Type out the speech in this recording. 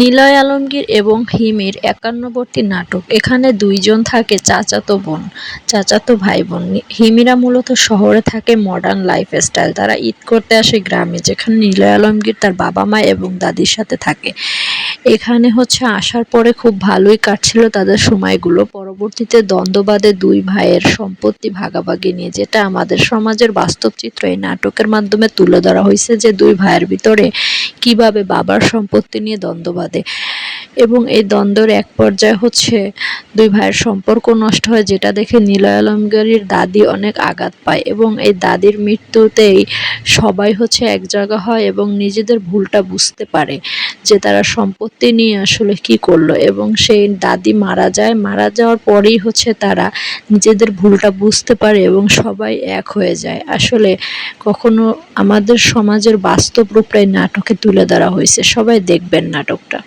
নিলয় আলমগীর এবং হিমির একান্নবর্তী নাটক। এখানে দুইজন থাকে চাচাতো বোন, চাচাতো ভাই বোন হিমিরা মূলত শহরে থাকে মডার্ন লাইফ স্টাইল তারা ঈদ করতে আসে গ্রামে, যেখানে নিলয় আলমগীর তার বাবা মা এবং দাদির সাথে থাকে। এখানে হচ্ছে আসার পরে খুব ভালোই কাটছিল তাদের সময়গুলো। পরবর্তীতে দ্বন্দ্ববাদে দুই ভাইয়ের সম্পত্তি ভাগাভাগি নিয়ে, যেটা আমাদের সমাজের বাস্তব চিত্র এই নাটকের মাধ্যমে তুলে ধরা হয়েছে যে দুই ভাইয়ের ভিতরে কীভাবে বাবার সম্পত্তি নিয়ে দ্বন্দ্ব বাঁধে। এবং এই দ্বন্দ্বের এক পর্যায়ে হচ্ছে দুই ভাইয়ের সম্পর্ক নষ্ট হয়, যেটা দেখে নিলয় আলমগীরের দাদি অনেক আঘাত পায় এবং এই দাদির মৃত্যুতেই সবাই হচ্ছে এক জায়গা হয় এবং নিজেদের ভুলটা বুঝতে পারে। যে তারা সম্পত্তি নিয়ে আসলে কি করল এবং সেই দাদি মারা যায়, মারা যাওয়ার পরেই হচ্ছে তারা নিজেদের ভুলটা বুঝতে পারে এবং সবাই এক হয়ে যায়। আসলে কখনো আমাদের সমাজের বাস্তব রূপটাই নাটকে তুলে ধরা হয়েছে। সবাই দেখবেন নাটকটা।